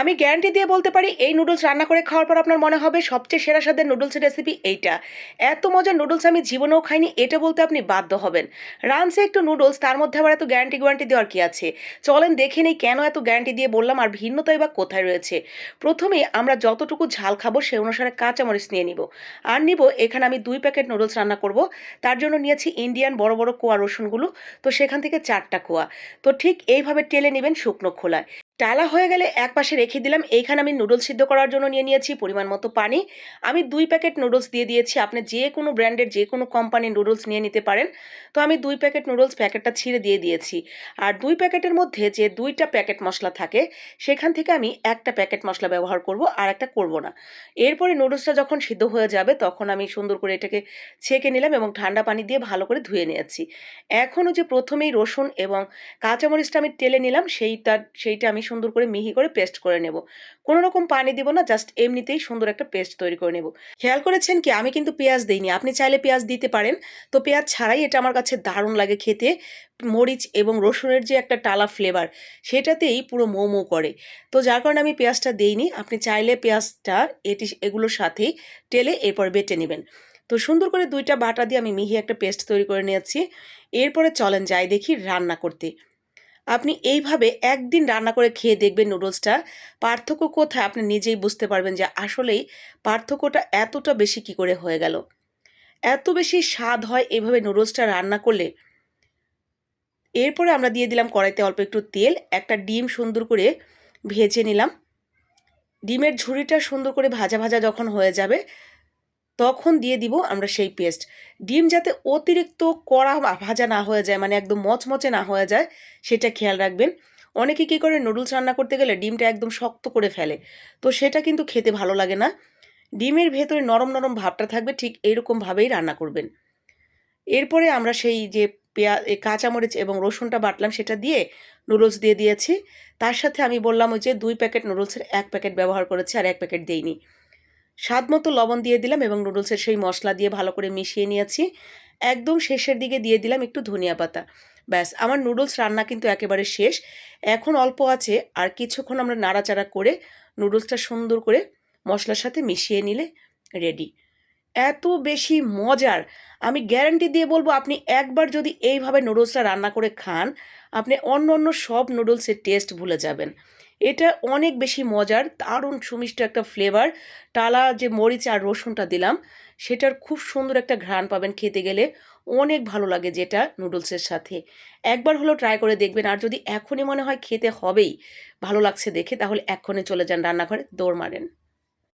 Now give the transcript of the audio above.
আমি গ্যারান্টি দিয়ে বলতে পারি, এই নুডলস রান্না করে খাওয়ার পর আপনার মনে হবে সবচেয়ে সেরা স্বাদের নুডলসের রেসিপি এইটা। এত মজার নুডলস আমি জীবনেও খাইনি, এটা বলতে আপনি বাধ্য হবেন। রানসে একটু নুডলস তার মধ্যে আবার এত গ্যারান্টি গ্যারান্টি দেওয়ার কি আছে? চলেন দেখে নেই কেন এত গ্যারান্টি দিয়ে বললাম আর ভিন্নতাই বা কোথায় রয়েছে। প্রথমে আমরা যতটুকু ঝাল খাব সে অনুসারে কাঁচামরিচ নিয়ে নিব। আর নিব, এখানে আমি দুই প্যাকেট নুডলস রান্না করব। তার জন্য নিয়েছি ইন্ডিয়ান বড় বড় কোয়া রসুনগুলো, তো সেখান থেকে চারটা কোয়া। তো ঠিক এইভাবে টেলে নেবেন শুকনো খোলায়। টালা হয়ে গেলে এক পাশে রেখে দিলাম। এইখানে আমি নুডলস সিদ্ধ করার জন্য নিয়ে নিয়েছি পরিমাণ মতো পানি। আমি দুই প্যাকেট নুডলস দিয়ে দিয়েছি। আপনি যে কোনো ব্র্যান্ডের যে কোনো কোম্পানির নুডলস নিয়ে নিতে পারেন। তো আমি দুই প্যাকেট নুডলস প্যাকেটটা ছিঁড়ে দিয়ে দিয়েছি। আর দুই প্যাকেটের মধ্যে যে দুইটা প্যাকেট মশলা থাকে, সেখান থেকে আমি একটা প্যাকেট মশলা ব্যবহার করব আর একটা করব না। এরপরে নুডলসটা যখন সিদ্ধ হয়ে যাবে, তখন আমি সুন্দর করে এটাকে ছেঁকে নিলাম এবং ঠান্ডা পানি দিয়ে ভালো করে ধুয়ে নিয়েছি। এখনও যে প্রথমেই রসুন এবং কাঁচামরিচটা আমি টেলে নিলাম, সেইটা সেইটা আমি সুন্দর করে মিহি করে পেস্ট করে নেব। কোনো রকম পানি দিব না জাস্ট এমনিতেই সুন্দর একটা পেস্ট তৈরি করে নেব। খেয়াল করেছেন কি, আমি কিন্তু পেঁয়াজ দিইনি, আপনি চাইলে পেঁয়াজ দিতে পারেন। তো পেঁয়াজ ছাড়াই এটা আমার কাছে দারুণ লাগে খেতে। মরিচ এবং রসুনের যে একটা টালা ফ্লেভার সেটাতেই পুরো মৌ মৌ করে। তো যার কারণে আমি পেঁয়াজটা দিইনি, আপনি চাইলে পেঁয়াজটা এটি, এগুলোর সাথেই টেলে এরপর বেটে নেবেন। তো সুন্দর করে দুইটা বাটা দিয়ে আমি মিহি একটা পেস্ট তৈরি করে নিয়েছি। এরপরে চলেন যাই দেখি রান্না করতে। আপনি এইভাবে একদিন রান্না করে খেয়ে দেখবেন নুডলসটা পার্থক্য কোথায়? আপনি নিজেই বুঝতে পারবেন যে আসলেই পার্থক্যটা এতটা বেশি কি করে হয়ে গেল। এত বেশি স্বাদ হয় এভাবে নুডলসটা রান্না করলে। এরপরে আমরা দিয়ে দিলাম কড়াইতে অল্প একটু তেল, একটা ডিম সুন্দর করে ভেজে নিলাম। ডিমের ঝুড়িটা সুন্দর করে ভাজা ভাজা যখন হয়ে যাবে তখন দিয়ে দিব আমরা সেই পেস্ট। ডিম যাতে অতিরিক্ত কড়া ভাজা না হয়ে যায় মানে একদম মচমচে না হয়ে যায়, সেটা খেয়াল রাখবেন। অনেকে কী করে, নুডলস রান্না করতে গেলে ডিমটা একদম শক্ত করে ফেলে। তো সেটা কিন্তু খেতে ভালো লাগে না। ডিমের ভেতরে নরম নরম ভাবটা থাকবে, ঠিক এইরকমভাবেই রান্না করবেন। এরপরে আমরা সেই যে পেঁয়া কাঁচামরিচ এবং রসুনটা বাটলাম, সেটা দিয়ে নুডলস দিয়ে দিয়েছি। তার সাথে আমি বললাম ওই যে দুই প্যাকেট নুডলসের এক প্যাকেট ব্যবহার করেছি, আর এক প্যাকেট দেইনি। স্বাদ মতো লবণ দিয়ে দিলাম এবং নুডলসের সেই মশলা দিয়ে ভালো করে মিশিয়ে নিয়েছি। একদম শেষের দিকে দিয়ে দিলাম একটু ধনিয়া পাতা। ব্যাস, আমার নুডলস রান্না কিন্তু একেবারে শেষ। এখন অল্প আছে, আর কিছুক্ষণ আমরা নাড়াচাড়া করে নুডলসটা সুন্দর করে মশলার সাথে মিশিয়ে নিলে রেডি। এত বেশি মজার! আমি গ্যারান্টি দিয়ে বলব, আপনি একবার যদি এইভাবে নুডলসটা রান্না করে খান, আপনি অন্য অন্য সব নুডলসের টেস্ট ভুলে যাবেন। এটা অনেক বেশি মজার, দারুণ সুমিষ্ট একটা ফ্লেভার টালা যে মরিচ আর রসুনটা দিলাম, সেটার খুব সুন্দর একটা ঘ্রাণ পাবেন খেতে গেলে। অনেক ভালো লাগে যেটা নুডলসের সাথে। একবার হলো ট্রাই করে দেখবেন, আর যদি এখনই মনে হয় খেতে হবেই, ভালো লাগছে দেখে, তাহলে এক্ষণে চলে যান রান্নাঘরে, দৌড় মারেন।